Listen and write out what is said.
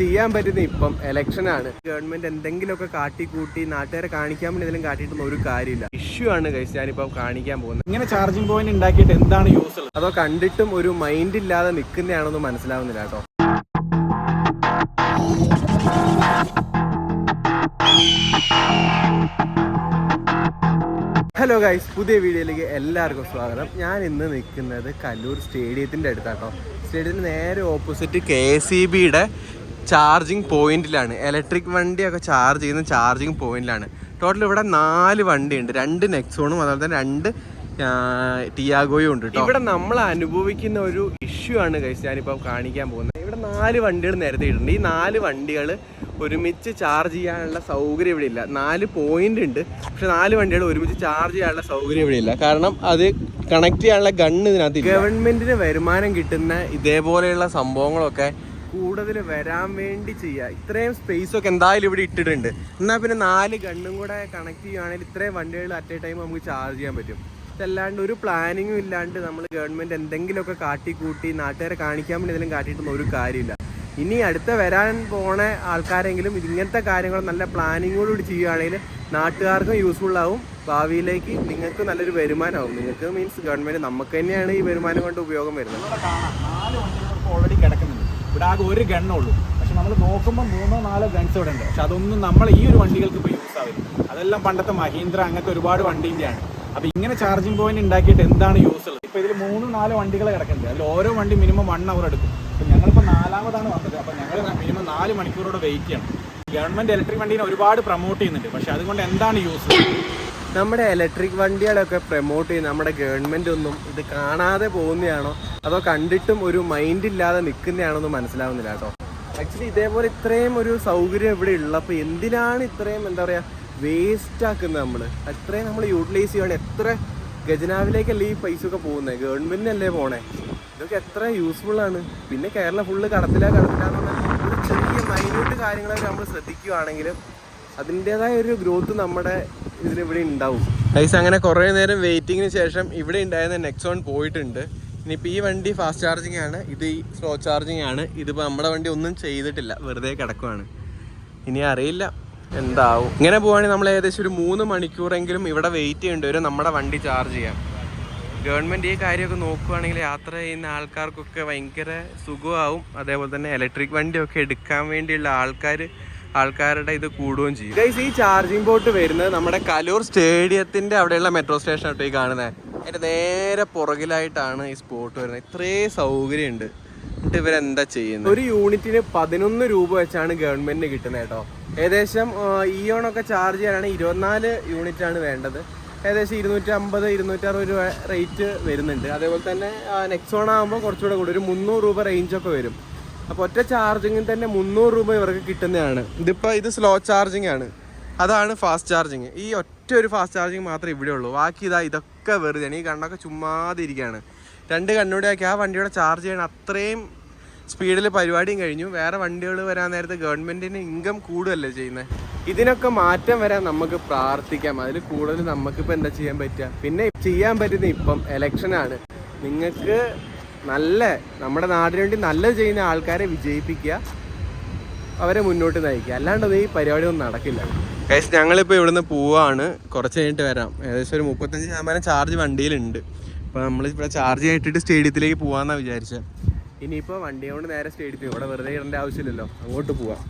ചെയ്യാൻ പറ്റുന്ന ഇപ്പം ആണ്. ഗവൺമെന്റ് എന്തെങ്കിലുമൊക്കെ കാട്ടിക്കൂട്ടി നാട്ടുകാരെ കാണിക്കാൻ വേണ്ടി എന്തെങ്കിലും കാട്ടിയിട്ടൊന്നും ഒരു കാര്യമില്ല. ഇഷ്യൂ ആണ് കഴിച്ച് ഞാനിപ്പം കാണിക്കാൻ പോകുന്നത്. ഇങ്ങനെ ചാർജിങ് പോയിന്റ് ഉണ്ടാക്കിയിട്ട് എന്താണ് യൂസ് ഉള്ളത്? അതോ കണ്ടിട്ടും ഒരു മൈൻഡ് ഇല്ലാതെ നിൽക്കുന്നതാണെന്ന് മനസ്സിലാവുന്നില്ല കേട്ടോ. ഹലോ ഗൈസ് പുതിയ വീഡിയോയിലേക്ക് എല്ലാവർക്കും സ്വാഗതം. ഞാൻ ഇന്ന് നിൽക്കുന്നത് കല്ലൂർ സ്റ്റേഡിയത്തിന്റെ അടുത്താട്ടോ. സ്റ്റേഡിയത്തിന് നേരെ ഓപ്പോസിറ്റ് കെ എസ് ഇ ബിയുടെ ചാർജിങ് പോയിന്റിലാണ്. ഇലക്ട്രിക് വണ്ടിയൊക്കെ ചാർജ് ചെയ്യുന്ന ചാർജിങ് പോയിന്റിലാണ്. ടോട്ടൽ ഇവിടെ നാല് വണ്ടിയുണ്ട്. രണ്ട് നെക്സോണും അതുപോലെ തന്നെ രണ്ട് ടിയാഗോയും ഉണ്ട് ഇവിടെ നമ്മൾ അനുഭവിക്കുന്ന ഒരു ഇഷ്യൂ ആണ് കഴിച്ച് ഞാനിപ്പോൾ കാണിക്കാൻ പോകുന്നത്. ഇവിടെ നാല് വണ്ടികൾ നിരത്തിയിട്ടുണ്ട്. ഈ നാല് വണ്ടികൾ ഒരുമിച്ച് ചാർജ് ചെയ്യാനുള്ള സൗകര്യം ഇവിടെ ഇല്ല. നാല് പോയിന്റ് ഉണ്ട്. പക്ഷെ നാല് വണ്ടികൾ ഒരുമിച്ച് ചാർജ് ചെയ്യാനുള്ള സൗകര്യം ഇവിടെ ഇല്ല. കാരണം അത് കണക്ട് ചെയ്യാനുള്ള ഗണ്ണ് ഇതിനകത്ത് ഗവൺമെന്റിന് വരുമാനം കിട്ടുന്ന ഇതേപോലെയുള്ള സംഭവങ്ങളൊക്കെ കൂടുതൽ വരാൻ വേണ്ടി ചെയ്യുക ഇത്രയും സ്പേസ് ഒക്കെ എന്തായാലും ഇവിടെ ഇട്ടിട്ടുണ്ട്. എന്നാൽ പിന്നെ നാല് ഗണ്ണും കൂടെ കണക്ട് ചെയ്യുകയാണെങ്കിൽ ഇത്രയും വണ്ടികൾ അറ്റ് എ ടൈം നമുക്ക് ചാർജ് ചെയ്യാൻ പറ്റും. ഇതല്ലാണ്ട് ഒരു പ്ലാനിങ്ങും ഇല്ലാണ്ട് നമ്മൾ ഗവൺമെന്റ് എന്തെങ്കിലുമൊക്കെ കാട്ടിക്കൂട്ടി നാട്ടുകാരെ കാണിക്കാൻ വേണ്ടി എന്തെങ്കിലും കാട്ടിയിട്ടൊന്നും ഒരു കാര്യമില്ല. ഇനി അടുത്ത വരാൻ പോണ ആൾക്കാരെങ്കിലും ഇങ്ങനത്തെ കാര്യങ്ങൾ നല്ല പ്ലാനിങ്ങോടുകൂടി ചെയ്യുകയാണെങ്കിൽ നാട്ടുകാർക്കും യൂസ്ഫുൾ ആവും. ഭാവിയിലേക്ക് നിങ്ങൾക്ക് നല്ലൊരു വരുമാനമാവും. നിങ്ങൾക്ക് മീൻസ് ഗവൺമെന്റ് നമുക്ക് തന്നെയാണ് ഈ വരുമാനം കൊണ്ട് ഉപയോഗം വരുന്നത്. ഓൾറെഡി കിടക്കുന്നുണ്ട്. ഇവിടെ ആകെ ഒരു ഗണ്ണേ ഉള്ളൂ. പക്ഷെ നമ്മൾ നോക്കുമ്പോൾ മൂന്നോ നാലോ ഗൺസ് ഇവിടെ ഉണ്ട്. പക്ഷെ അതൊന്നും നമ്മൾ ഈ ഒരു വണ്ടികൾക്ക് ഇപ്പോൾ യൂസ് ആവില്ല അതെല്ലാം പണ്ടത്തെ മഹീന്ദ്ര അങ്ങനത്തെ ഒരുപാട് വണ്ടീന്റെയാണ് അപ്പോൾ ഇങ്ങനെ ചാർജിങ് പോയിന്റ് ഉണ്ടാക്കിയിട്ട് എന്താണ് യൂസ് ഉള്ളത്? ഇപ്പോൾ ഇതിൽ മൂന്ന് നാല് വണ്ടികൾ കിടക്കുന്നുണ്ട്. അതിൽ ഓരോ വണ്ടി മിനിമം വൺ അവർ എടുക്കും. അപ്പോൾ ഞങ്ങളിപ്പോൾ നാലാമതാണ് വന്നത്. അപ്പോൾ ഞങ്ങൾ മിനിമം നാല് മണിക്കൂറോടെ വെയിറ്റ് ചെയ്യണം. ഗവൺമെന്റ് ഇലക്ട്രിക് വണ്ടീനെ ഒരുപാട് പ്രൊമോട്ട് ചെയ്യുന്നുണ്ട്. പക്ഷേ അതുകൊണ്ട് എന്താണ് യൂസ് നമ്മുടെ ഇലക്ട്രിക് വണ്ടികളൊക്കെ പ്രൊമോട്ട് ചെയ്യുന്ന നമ്മുടെ ഗവൺമെന്റ് ഒന്നും ഇത് കാണാതെ പോകുന്നതാണോ? അതോ കണ്ടിട്ടും ഒരു മൈൻഡ് ഇല്ലാതെ നിൽക്കുന്നതാണോ എന്ന് മനസ്സിലാവുന്നില്ല കേട്ടോ. ആക്ച്വലി ഇതേപോലെ ഇത്രയും ഒരു സൗകര്യം ഇവിടെ ഉള്ളപ്പോൾ എന്തിനാണ് ഇത്രയും എന്താ പറയുക വേസ്റ്റ് ആക്കുന്നത് നമ്മൾ അത്രയും നമ്മൾ യൂട്ടിലൈസ് ചെയ്യുകയാണ് എത്ര ഖജനാവിലേക്കല്ലേ ഈ പൈസ ഒക്കെ പോകുന്നത് ഗവൺമെന്റിനല്ലേ പോണേ? ഇതൊക്കെ എത്ര യൂസ്ഫുൾ ആണ്. പിന്നെ കേരളം ഫുള്ള് കടത്തില കടത്തില ഒരു ചെറിയ മൈന്യൂട്ട് കാര്യങ്ങളൊക്കെ നമ്മൾ ശ്രദ്ധിക്കുകയാണെങ്കിൽ അതിന്റെതായ ഒരു ഗ്രോത്ത് നമ്മുടെ ഇതിലിവിടെ ഉണ്ടാവും. ഗൈസ് അങ്ങനെ കുറേ നേരം വെയിറ്റിങ്ങിന് ശേഷം ഇവിടെ ഉണ്ടായിരുന്ന നെക്സോൺ പോയിട്ടുണ്ട്. ഇനിയിപ്പോൾ ഈ വണ്ടി ഫാസ്റ്റ് ചാർജിങ് ആണ്. ഇത് ഈ സ്ലോ ചാർജിങ് ആണ്. ഇതിപ്പോൾ നമ്മുടെ വണ്ടി ഒന്നും ചെയ്തിട്ടില്ല. വെറുതെ കിടക്കുവാണ്. ഇനി അറിയില്ല. എന്താവും. ഇങ്ങനെ പോവാണെങ്കിൽ നമ്മൾ ഏകദേശം ഒരു മൂന്ന് മണിക്കൂറെങ്കിലും ഇവിടെ വെയിറ്റ് ചെയ്യേണ്ടി വരും. നമ്മുടെ വണ്ടി ചാർജ് ചെയ്യാൻ. ഗവൺമെന്റ് ഈ കാര്യമൊക്കെ നോക്കുവാണെങ്കിൽ യാത്ര ചെയ്യുന്ന ആൾക്കാർക്കൊക്കെ ഭയങ്കര സുഖമാവും. അതേപോലെ തന്നെ ഇലക്ട്രിക് വണ്ടിയൊക്കെ എടുക്കാൻ വേണ്ടിയുള്ള ആൾക്കാർ ആൾക്കാരുടെ ഇത് കൂടുകയും ചെയ്യും. ഗൈസ് ഈ ചാർജിങ് പോർട്ട് വരുന്നത് നമ്മുടെ കലൂർ സ്റ്റേഡിയത്തിന്റെ അവിടെയുള്ള മെട്രോ സ്റ്റേഷൻ ആട്ടോ ഈ കാണുന്നത് അതിന്റെ നേരെ പുറകിലായിട്ടാണ് ഈ സ്പോട്ട് വരുന്നത്. ഇത്രയും സൗകര്യമുണ്ട്. എന്നിട്ട് ഇവരെന്താ ചെയ്യുന്നത് ഒരു യൂണിറ്റിന് പതിനൊന്ന് രൂപ വെച്ചാണ് ഗവൺമെന്റിന് കിട്ടുന്നത് കേട്ടോ. ഏകദേശം ഈ ഓണൊക്കെ ചാർജ് ചെയ്യാനാണെങ്കിൽ ഇരുപത്തിനാല് യൂണിറ്റ് ആണ് വേണ്ടത്. ഏകദേശം ഇരുന്നൂറ്റി അമ്പത് ഇരുന്നൂറ്ററുപത് രൂപ റേറ്റ് വരുന്നുണ്ട്. അതേപോലെ തന്നെ നെക്സോൺ ആകുമ്പോൾ കുറച്ചുകൂടെ കൂടും. ഒരു മുന്നൂറ് രൂപ റേഞ്ചൊക്കെ വരും. അപ്പോൾ ഒറ്റ ചാർജിങ്ങിന് തന്നെ മുന്നൂറ് രൂപ ഇവർക്ക് കിട്ടുന്നതാണ്. ഇതിപ്പോൾ ഇത് സ്ലോ ചാർജിങ് ആണ്. അതാണ് ഫാസ്റ്റ് ചാർജിങ് ഈ ഒറ്റ ഒരു ഫാസ്റ്റ് ചാർജിങ് മാത്രമേ ഇവിടെ ഉള്ളൂ. ബാക്കി ഇതാ ഇതൊക്കെ വെറുതെ ഈ കണ്ണൊക്കെ ചുമ്മാതെ ഇരിക്കുകയാണ്. രണ്ട് കണ്ണൂടെ ആ വണ്ടിയുടെ ചാർജ് ചെയ്യണം അത്രയും സ്പീഡിൽ പരിപാടിയും കഴിഞ്ഞു. വേറെ വണ്ടികൾ വരാൻ നേരത്തെ ഗവൺമെന്റിന് ഇൻകം കൂടുതലല്ലേ ചെയ്യുന്നത് ഇതിനൊക്കെ മാറ്റം വരാൻ നമുക്ക് പ്രാർത്ഥിക്കാം. അതിൽ കൂടുതൽ നമുക്കിപ്പോൾ എന്താ ചെയ്യാൻ പറ്റുക? പിന്നെ ചെയ്യാൻ പറ്റുന്ന ഇപ്പം ഇലക്ഷനാണ് നിങ്ങൾക്ക് നല്ല നമ്മുടെ നാടിന് വേണ്ടി നല്ലത് ചെയ്യുന്ന ആൾക്കാരെ വിജയിപ്പിക്കുക അവരെ മുന്നോട്ട് നയിക്കുക. അല്ലാണ്ട് ഈ പരിപാടി ഒന്നും നടക്കില്ല. കൈസ് ഞങ്ങളിപ്പോൾ ഇവിടുന്ന് പോവാണ്. കുറച്ച് കഴിഞ്ഞിട്ട് വരാം. ഏകദേശം ഒരു മുപ്പത്തഞ്ച് ശതമാനം ചാർജ് വണ്ടിയിലുണ്ട്. അപ്പോൾ നമ്മൾ ഇവിടെ ചാർജ് ചെയ്തിട്ട് സ്റ്റേഡിയത്തിലേക്ക് പോകാമെന്നാണ് വിചാരിച്ചത് ഇനിയിപ്പോൾ വണ്ടി കൊണ്ട് നേരെ സ്റ്റേഡിയത്തിൽ ഇവിടെ വെറുതെ ഇടേണ്ട ആവശ്യമില്ലല്ലോ. അങ്ങോട്ട് പോവാം.